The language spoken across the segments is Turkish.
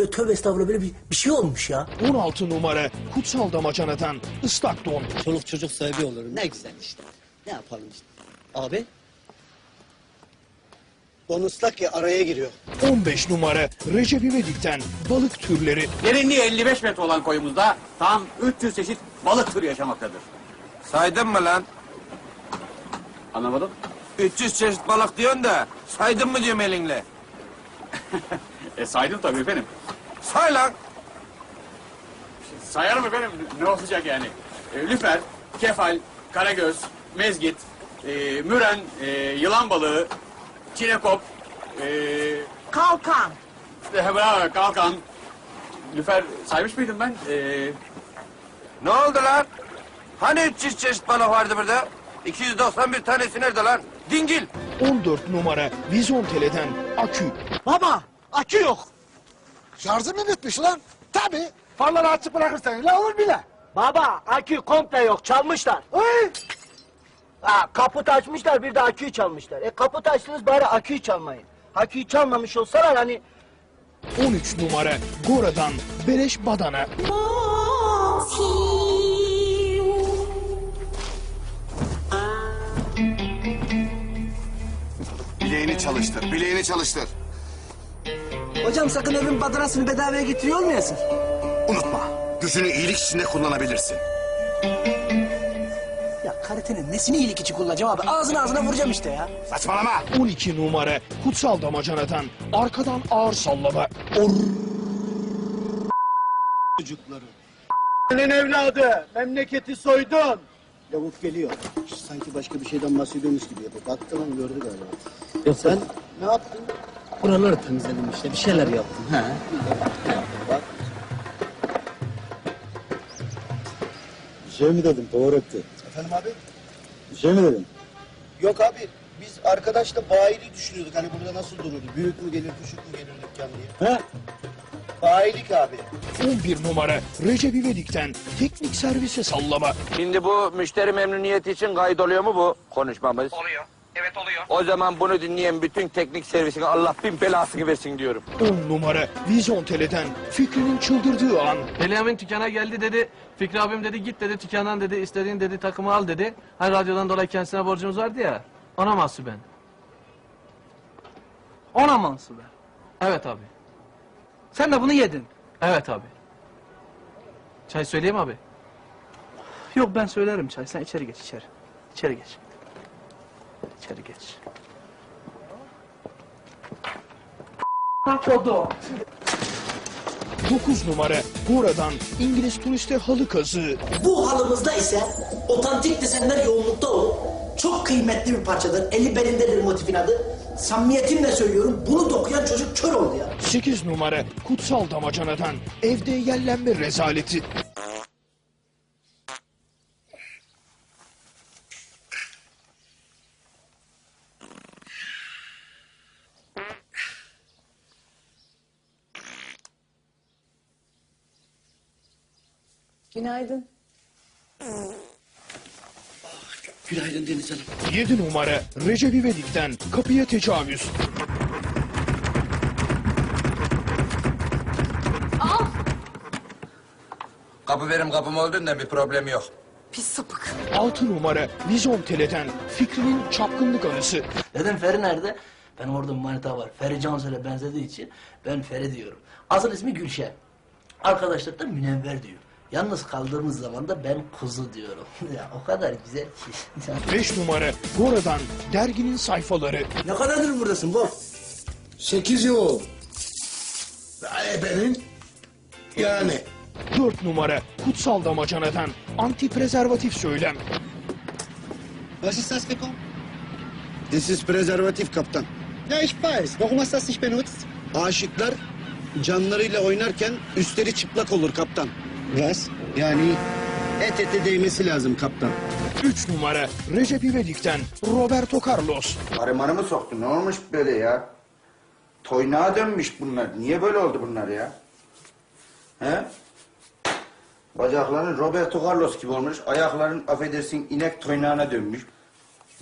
Böyle tövbe estağfurullah böyle bir, bir şey olmuş ya. 16 numara kutsal damacanadan ıslak don. Çoluk çocuk sahibi olurum. Ne güzel işte. Ne yapalım işte. Abi. Bonuslak ya araya giriyor. 15 numara Recep İvedik'ten balık türleri. Derinliği 55 metre olan koyumuzda tam 300 çeşit balık türü yaşamaktadır. Saydın mı lan? Anlamadım. 300 çeşit balık diyorsun da saydın mı diyorum elinle. E saydım tabii efendim. Say lan. Sayarım efendim ne olacak yani. E, lüfer, kefal, karagöz, mezgit, e, müren, e, yılan balığı, çinekop, e, Kalkan. e, bravo, kalkan. Lüfer saymış mıydım ben? E, Ne oldu lan? Hani 300 çeşit balık vardı burada? 291 tanesi nerede lan? Dingil. 14 numara Vizontele'den akü. Baba akü yok. Şarjı mı bitmiş lan? Tabii. Farları açık bırakırsan ne olur bile. Baba akü komple yok çalmışlar. Ay! Ha, kaput açmışlar bir de aküyü çalmışlar. E kaput açtınız bari aküyü çalmayın. Aküyü çalmamış olsalar hani 13 numara Gora'dan beleş badana. Bileğini çalıştır, bileğini çalıştır. Hocam sakın evin badanasını bedavaya getiriyor olmayasın. Unutma, gücünü iyilik içinde kullanabilirsin. Ya karatenin nesini iyilik için kullanacağım abi? Ağzına ağzına vuracağım işte ya. Saçmalama! 12 numara kutsal damacanadan arkadan ağır sallama. Çocukları. Senin evladı memleketi soydun. Lavuk geliyor. Sanki başka bir şeyden bahsediyormuş gibi yapıyor. Baktı lan gördü galiba. Ya sen ne yaptın? Buraları temizledim işte bir şeyler yaptım. He. Bak. Bir şey mi dedim Pavarotti? Efendim abi? Bir şey mi dedim? Yok abi biz arkadaşla bayiliği düşünüyorduk. Hani burada nasıl dururdu? Büyük mü gelir, küçük mü gelir dükkan diye. He? Bayilik abi. 11 numara Recep İvedik'ten teknik servise sallama. Şimdi bu müşteri memnuniyeti için kayıt oluyor mu bu konuşmamız? Oluyor. Evet oluyor. O zaman bunu dinleyen bütün teknik servisine Allah bin belasını versin diyorum. 10 numara Vizontele'den Fikri'nin çıldırdığı an. Peliamin dükkana geldi dedi. Fikri abim dedi git dedi dükkandan dedi istediğin dedi takımı al dedi. Hani radyodan dolayı kendisine borcumuz vardı ya. Ona mahsup ben. Ona mansuben. Evet abi. Sen de bunu yedin. Evet abi. Çay söyleyeyim abi. Yok ben söylerim çay. Sen içeri geç içeri. İçeri geç. İçeri geç. Kodu. 9 numara Gora'dan İngiliz turiste halı kazığı. Bu halımızda ise otantik desenler yoğunlukta olup çok kıymetli bir parçadır. Eli belindedir motifin adı. Samimiyetimle söylüyorum bunu dokuyan çocuk kör oldu ya. 8 numara Kutsal Damacanadan evde yellenme rezaleti. Günaydın. Günaydın Deniz Hanım. 7 numara Recep İvedik'ten kapıya tecavüz. Kapı benim kapım olduğundan bir problem yok. Pis sapık. 6 numara Vizontele'den Fikri'nin çapkınlık anısı. Dedim Feri nerede? Ben orada bir manita var. Feri Cansel'e benzediği için ben Feri diyorum. Asıl ismi Gülşen. Arkadaşlar da Münevver diyor. Yalnız kaldığımız zaman da ben kuzu diyorum. ya o kadar güzel ki. 5 numara Gora'dan derginin sayfaları. ne kadardır buradasın bu? Sekiz yıl. Ebenin yani. 4 numara Kutsal Damacanadan antiprezervatif söylem. Was ist das bekommen? Das ist prezervatif kaptan. Ja ich weiß. Warum hast du das nicht benutzt? Aşıklar canlarıyla oynarken üstleri çıplak olur kaptan. Was? Yani et ete değmesi lazım kaptan. 3 numara Recep İvedik'ten Roberto Carlos. Arımanı mı soktun? Ne olmuş böyle ya? Toynağa dönmüş bunlar. Niye böyle oldu bunlar ya? He? Bacakların Roberto Carlos gibi olmuş. Ayakların affedersin inek toynağına dönmüş.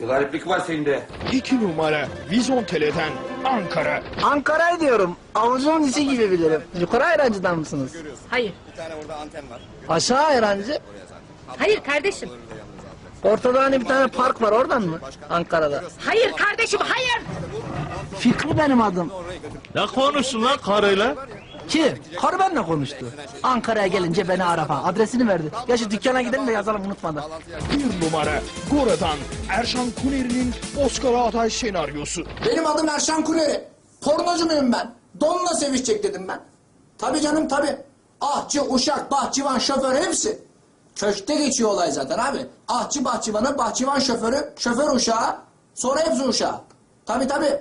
Bir gariplik var sende. 2 numara Vizontele'den Ankara. Ankara'yı diyorum. Avucumun içi gibi bilirim. Yukarı ayrancıdan mısınız? Hayır. Aşağı ayrancı. Hayır kardeşim. Ortada hani bir tane park var oradan mı? Ankara'da. Hayır kardeşim hayır. Fikri benim adım. Ne konuşsun lan karıyla? Kim? Karı benimle konuştu. Ankara'ya gelince beni ara falan. Adresini verdi. Ya şu dükkana gidelim de yazalım unutmadan. 1 numara Gora'dan Erşan Kuneri'nin Oscar'a aday senaryosu. Benim adım Erşan Kuneri. Pornocu muyum ben? Donla sevişecek dedim ben. Tabii canım tabii. Ahçı, uşak, bahçıvan, şoför hepsi. Köşkte geçiyor olay zaten abi. Ahçı bahçıvanı, bahçıvan şoförü, şoför uşağı, sonra hepsi uşağı. Tabii tabii.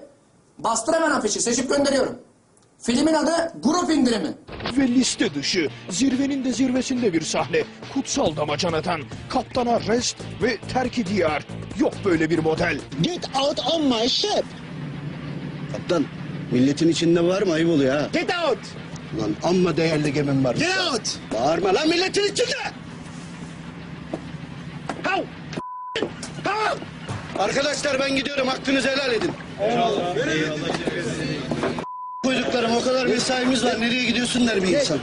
Bastır hemen afişi, seçip gönderiyorum. Filmin adı Grup İndirimi. Ve liste dışı zirvenin de zirvesinde bir sahne. Kutsal damacanadan kaptana rest ve terki diyar. Yok böyle bir model. Get out on my ship. Kaptan, milletin içinde var mı? Ayıp oluyor ha. Get out. Lan amma değerli gemim var. Get out. Bağırma lan milletin içinde. Hav! Hav! Arkadaşlar ben gidiyorum. Hakkınızı helal edin. Eyvallah. Başkanım o kadar mesaimiz var. Nereye gidiyorsun der bir insan.